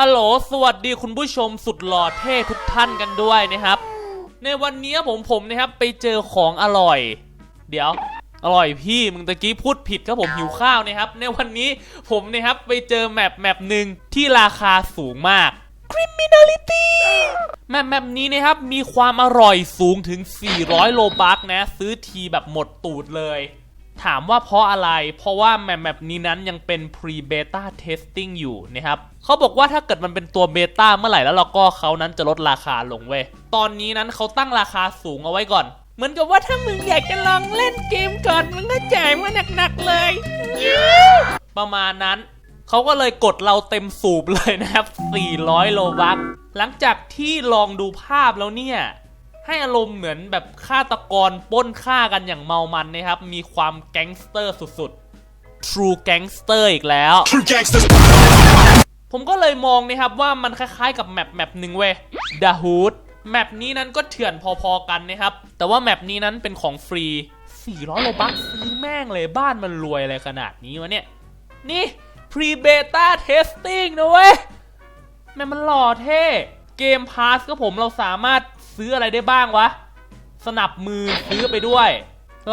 ฮัลโหล สวัสดีคุณผู้ชมสุดหล่อเท่ทุกท่านกันด้วยนะครับ ในวันนี้ผมผมนะครับไปเจอของอร่อย เดี๋ยว อร่อยพี่มึงตะกี้พูดผิดครับผมหิวข้าวนะครับ ในวันนี้ผมนะครับไปเจอแมปแมปหนึ่งที่ราคาสูงมาก Criminality แมปแมปนี้นะครับมีความอร่อยสูงถึง 400 โลบัคนะ ซื้อทีแบบหมดตูดเลย ถามว่าเพราะอะไร เพราะว่าแมปแมปนี้นั้นยังเป็น pre beta testing อยู่นะครับ เขาบอกว่าถ้าเกิดมันเป็นตัวเบต้าเมื่อไหร่แล้วเราก็เขานั้นจะลดราคาลงเว้ย ตอนนี้นั้นเขาตั้งราคาสูงเอาไว้ก่อน เหมือนกับว่าถ้ามึงอยากจะลองเล่นเกมก่อนมึงก็จ่ายมาหนักๆเลย ประมาณนั้นเขาก็เลยกดเราเต็มสูบเลยนะครับ 400 โลบัคหลังจากที่ลองดูภาพแล้วเนี่ย ให้อารมณ์เหมือนแบบฆาตกรป้นฆ่ากันอย่างเมามันนะครับ มีความแก๊งสเตอร์สุดๆ True Gangster อีกแล้ว True Gangster ผมก็เลยมองนะครับว่ามันคล้ายๆกับแมปแมปหนึ่งเว้ย The Hood แมปนี้นั้นก็เถื่อนพอๆกันนะครับ แต่ว่าแมปนี้นั้นเป็นของฟรี 400โลบัคซื้อแม่งเลยบ้านมันรวยอะไรขนาดนี้วะเนี่ย นี่ Pre Beta Testing นะเว้ยแม่มันหล่อเท่เกมพาสก็ผมเราสามารถซื้ออะไรได้บ้างวะ สนับมือซื้อไปด้วย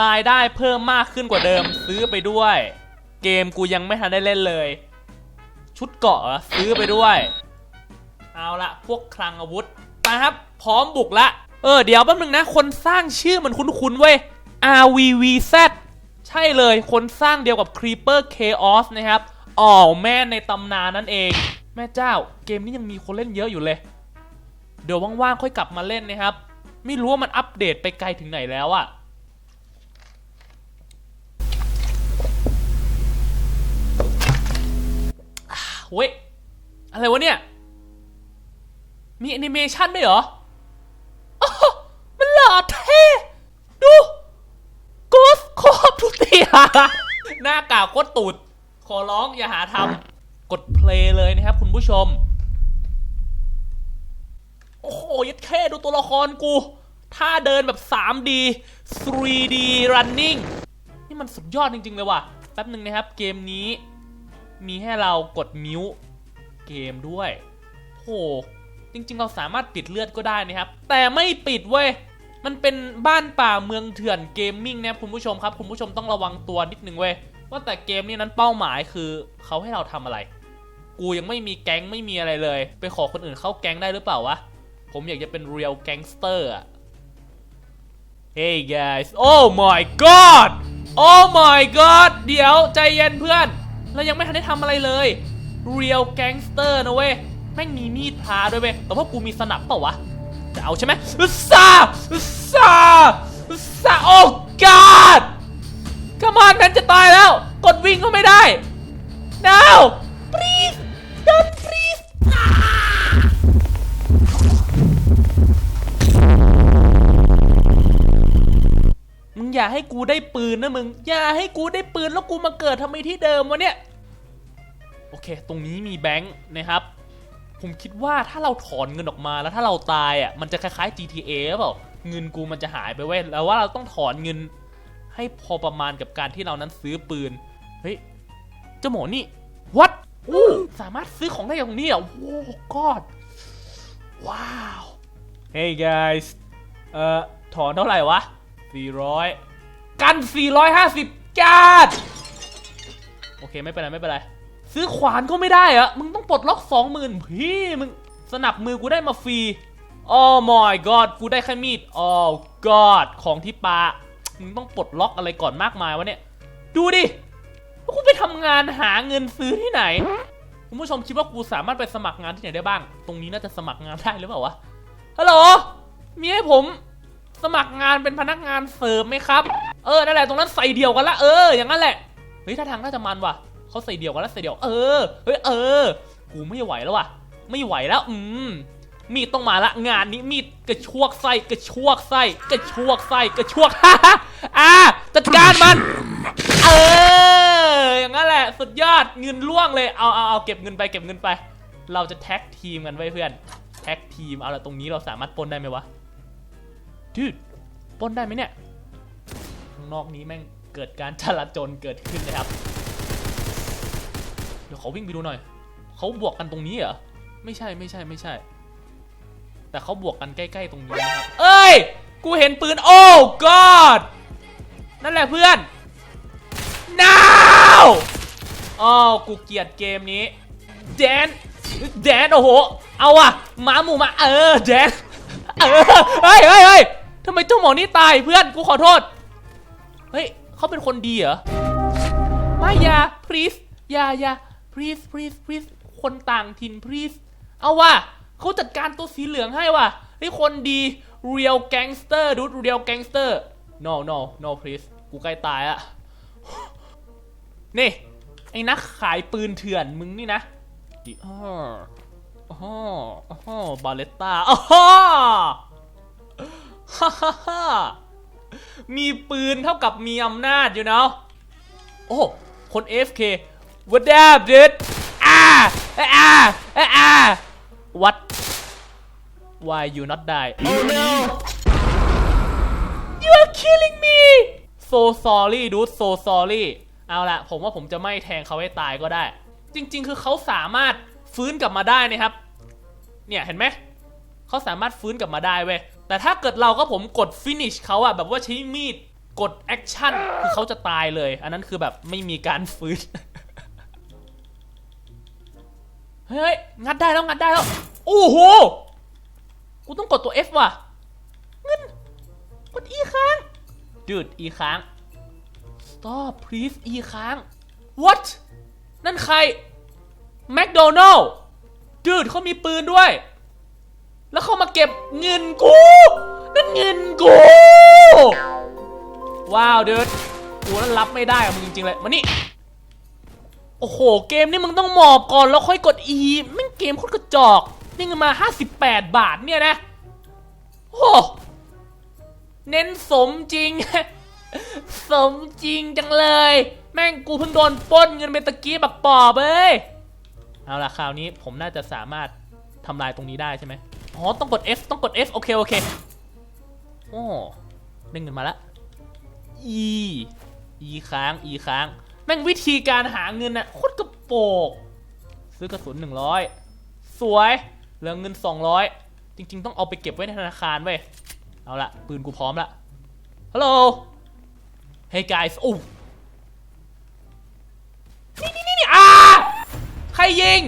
รายได้เพิ่มมากขึ้นกว่าเดิมซื้อไปด้วย เกมกูยังไม่ทันได้เล่นเลย ชุดเกาะซื้อไปด้วย เอาละพวกคลังอาวุธมาครับ พร้อมบุกละ เออ เดี๋ยวแป๊บนึงนะ คนสร้างชื่อมันคุ้นๆเว้ย RVVZ ใช่เลยคนสร้างเดียวกับ Creeper Chaos นะครับอ๋อแม่ในตำนานนั่นเอง แม่เจ้าเกมนี้ยังมีคนเล่นเยอะอยู่เลย เดี๋ยวว่างๆค่อยกลับมาเล่นนะครับ ไม่รู้ว่ามันอัปเดตไปไกลถึงไหนแล้วอะ เว้ย อะไรวะเนี่ย มีแอนิเมชันด้วยเหรออมันหล่อเท่ดู g h o s t ครอบทุกทีหน้ากากโคตรตูด ขอร้องอย่าหาทำกดเพลย์เลยนะครับคุณผู้ชม โอ้โหยัดแค่ดูตัวละครกูท่าเดินแบบ 3D 3D running นี่มันสุดยอดจริง ๆ เลยว่ะ แป๊บหนึ่งนะครับเกมนี้ มีให้เรากดมิวเกมด้วยโหจริงๆ เราสามารถปิดเลือดก็ได้นะครับ แต่ไม่ปิดเว้ย มันเป็นบ้านป่าเมืองเถื่อนเกมมิ่งนะคุณผู้ชมครับ คุณผู้ชมต้องระวังตัวนิดนึงเว้ย ว่าแต่เกมนี้นั้นเป้าหมายคือเขาให้เราทำอะไร กูยังไม่มีแก๊งไม่มีอะไรเลย ไปขอคนอื่นเข้าแก๊งได้หรือเปล่าวะ ผมอยากจะเป็น real gangster อะ Hey guys Oh my god Oh my god เดี๋ยวใจเย็นเพื่อน เรายังไม่ทันได้ทำอะไรเลยเรียลแก๊งสเตอร์นะเว้ยแม่งมีมีดพาด้วยเว้ยแต่ว่ากูมีสนับเปล่าวะจะเอาใช่ไหมซาซาซาโอ้กาดกมานแมนจะตายแล้ว กดวิ่งก็ไม่ได้ now อย่าให้กูได้ปืนนะมึง อย่าให้กูได้ปืนแล้วกูมาเกิดทำไมที่เดิมวะเนี่ย โอเค ตรงนี้มีแบงค์นะครับ ผมคิดว่าถ้าเราถอนเงินออกมาแล้วถ้าเราตายอะ มันจะคล้ายๆ GTA หรือเปล่า เงินกูมันจะหายไปเว้ย แล้วว่าเราต้องถอนเงิน ให้พอประมาณกับการที่เรานั้นซื้อปืน เฮ้ย เจ้าหมอนี่ what อู้สามารถซื้อของได้อย่างนี้อะโอ้ god ว้าว hey guys เอ่อถอนเท่าไหร่วะ400 กัน 450จาดโอเคไม่เป็นไรไม่เป็นไร ซื้อขวานก็ไม่ได้อะมึงต้องปลดล็อก 20,000พี่มึงสนับมือกูได้มาฟรี oh my god กูได้แค่มีด oh god ของที่ปามึงต้องปลดล็อกอะไรก่อนมากมายวะเนี่ย ดูดิกูไปทำงานหาเงินซื้อที่ไหน คุณผู้ชมคิดว่ากูสามารถไปสมัครงานที่ไหนได้บ้าง ตรงนี้น่าจะสมัครงานได้หรือเปล่าวะฮัลโหลมีให้ผมสมัครงานเป็นพนักงานเสิร์ฟไหมครับ เออ นั่นแหละ ตรงนั้นใส่เดียวกันละ เออ อย่างนั้นแหละ เฮ้ย ถ้าทางน่าจะมันว่ะเขาใส่เดียวกันแล้วใส่เดียว เออ เฮ้ย เออ กูไม่ไหวแล้วว่ะ ไม่ไหวแล้ว อืม มีดต้องมาละ งานนี้มีดกระชวกไส้กระชวกไส้กระชวกไส้กระชวกฮ่าฮ่าอ่าจัดการมัน เออ อย่างนั้นแหละ สุดยอด เงินล่วงเลย เอาเอาเอาเก็บเงินไป เก็บเงินไป เราจะแท็กทีมกันไว้เพื่อน แท็กทีม เอาละตรงนี้เราสามารถปนได้ไหมวะดูดปนได้ไหมเนี่ย นอกนี้แม่งเกิดการจลาจลเกิดขึ้นนะครับ เดี๋ยวเขาวิ่งไปดูหน่อย เขาบวกกันตรงนี้เหรอ ไม่ใช่ไม่ใช่ไม่ใช่ แต่เขาบวกกันใกล้ๆตรงนี้นะครับ เอ้ย กูเห็นปืน โอ้ god นั่นแหละเพื่อน now อ๋อกูเกลียดเกมนี้แดนแดนโอ้โห เอาอะหมาหมูมา เออแดนเออเฮ้ยเฮ้ยเฮ้ยทำไมเจ้าหมอนี่ตายเพื่อน กูขอโทษ เฮ้ยเขาเป็นคนดีเหรอ ไม่อย่า please อย่าอย่า please please please คนต่างถิ่น please เอาว่ะเขาจัดการตัวสีเหลืองให้ว่ะเฮ้ยคนดี real gangster dude real gangster no no no please กูใกล้ตายอะนี่ ไอ้นักขายปืนเถื่อนมึงนี่นะอ้ออ้ออ้อบาเลตตาอ้อฮ่าฮ่าฮ่า มีปืนเท่ากับมีอำนาจอยู่เนาะโอ้คน AFK What up dude อ่าอ่าอ่าอา What Why you not die Oh no You are killing me So sorry dude so sorry เอาละผมว่าผมจะไม่แทงเขาให้ตายก็ได้ จริง ๆ คือเขาสามารถฟื้นกลับมาได้นะครับ เนี่ยเห็นไหม เขาสามารถฟื้นกลับมาได้เว้ย แต่ถ้าเกิดเราก็ผมกด finish เขาอะแบบว่าใช้มีดกด action คือเขาจะตายเลย อันนั้นคือแบบไม่มีการฟื้นเฮ้ยงัดได้แล้วงัดได้แล้วโอ้โหกูต้องกดตัว F ว่ะเงินกด E ค้างดูด E ค้าง stop please E ค้าง what นั่นใคร McDonald ดูดเขามีปืนด้วย แล้วเขามาเก็บเงินกู นั่นเงินกู ว้าวเดิร์ดกูนั้นรับไม่ได้กับมึงจริงๆเลย มานี่ โอ้โห เกมนี้มึงต้องหมอบก่อนแล้วค่อยกด E แม่งเกมโคตรกระจอก นี่เงินมา 58 บาทเนี่ยนะ โอ้เน้นสมจริง สมจริงจังเลย แม่งกูเพิ่งโดนปล้นเงินไปตะกี้บักปอบเอ้ย เอาล่ะคราวนี้ผมน่าจะสามารถทำลายตรงนี้ได้ใช่ไหม อ๋อ ต้องกด F ต้องกด F โอเค โอเค โอ้ได้เงินมาละ E E ค้าง E ค้าง แม่งวิธีการหาเงินน่ะโคตรกระโปกซื้อกระสุน100สวยเหลือเงิน200จริง ๆ ต้องเอาไปเก็บไว้ในธนาคารเว้ย เอาละปืนกูพร้อมละ ฮัลโหล Hey guys โอ้นี่นี่นี่นี่อ่าใครยิง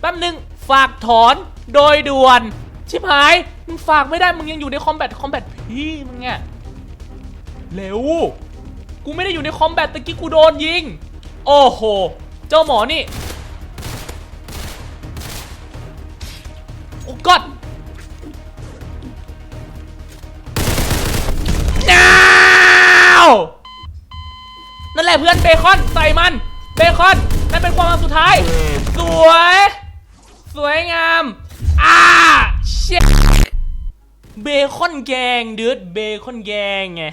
แป๊บหนึ่งฝากถอน โดยด่วน ชิบหาย มึงฝากไม่ได้ มึงยังอยู่ในคอมแบทคอมแบทพี่มึงไงเร็ว กูไม่ได้อยู่ในคอมแบทตะกี้กูโดนยิง โอ้โห เจ้าหมอนี่ โอ้กอดนาวนั่นแหละเพื่อนเบคอนใส่มัน เบคอนนั่นเป็นความหวังสุดท้าย สวย เบคอนแกงเดือดเบคอนแกงไง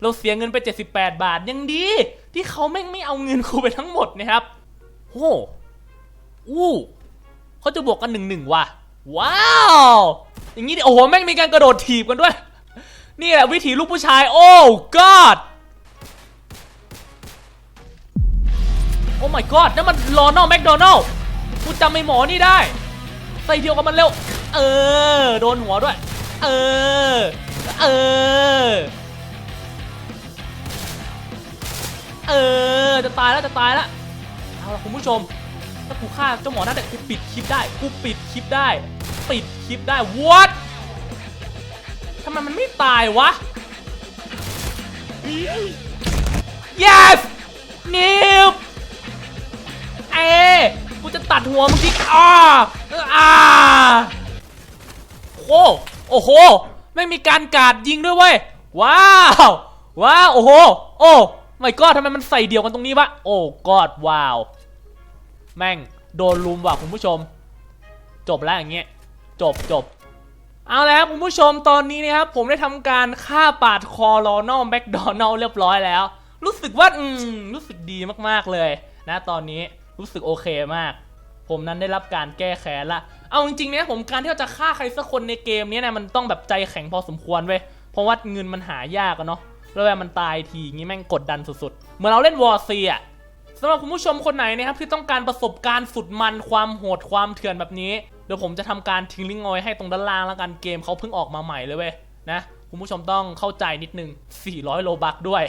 เราเสียเงินไป 78 บาทยังดี ที่เขาแม่งไม่เอาเงินกูไปทั้งหมดนะครับโอ้อู้เขาจะบวกกันหนึ่งหนึ่งว่ะ ว้าว อย่างนี้ดิโอ้โหแม่งมีการกระโดดถีบกันด้วย นี่แหละวิถีลูกผู้ชาย โอ้ god โอ้ my god นั่นมันรอนอลแมคโดนัลกูจำไอ้หมอนี่ได้ ใส่เดียวกับมันเร็ว เออ โดนหัวด้วย เออ เออ เออ จะตายแล้วจะตายแล้ว เอาละคุณผู้ชม ถ้ากูฆ่าเจ้าหมอนั่นแต่กูปิดคลิปได้ กูปิดคลิปได้ ปิดคลิปได้ what ทำไมมันไม่ตายวะ yes นิวเอกูจะตัดหัวมึงทิ้งอ่าอ่าโอ้ โอ้โห ไม่มีการกาดยิงด้วยเว้ย ว้าว ว้าว โอ้โห โอ้ไม่ก็ทำไมมันใส่เดียวกันตรงนี้วะ โอ้กอดว้าว แม่งโดนลุมว่ะคุณผู้ชม จบแล้วอย่างเงี้ย จบจบ เอาแล้วคุณผู้ชมตอนนี้นะครับผมได้ทำการฆ่าปาดคอรอนอลแมคโดนัลเรียบร้อยแล้ว รู้สึกว่าอืมรู้สึกดีมากๆเลย นะตอนนี้รู้สึกโอเคมาก ผมนั้นได้รับการแก้แค้นละ เอาจริงๆเนี่ยผมการที่เราจะฆ่าใครสักคนในเกมเนี้นะมันต้องแบบใจแข็งพอสมควรเว้ยเพราะว่าเงินมันหายากอะเนาะแล้วเวลามันตายทีงี้แม่งกดดันสุดๆเหมือนเราเล่นวอร์ซีอะสำหรับคุณผู้ชมคนไหนนะครับที่ต้องการประสบการณ์สุดมันความโหดความเถื่อนแบบนี้เดี๋ยวผมจะทำการทิ้งลิงก์เอาไว้ให้ตรงด้านล่างแล้วกันเกมเขาเพิ่งออกมาใหม่เลยเว้ยนะคุณผู้ชมต้องเข้าใจนิดนึง400โลบักด้วย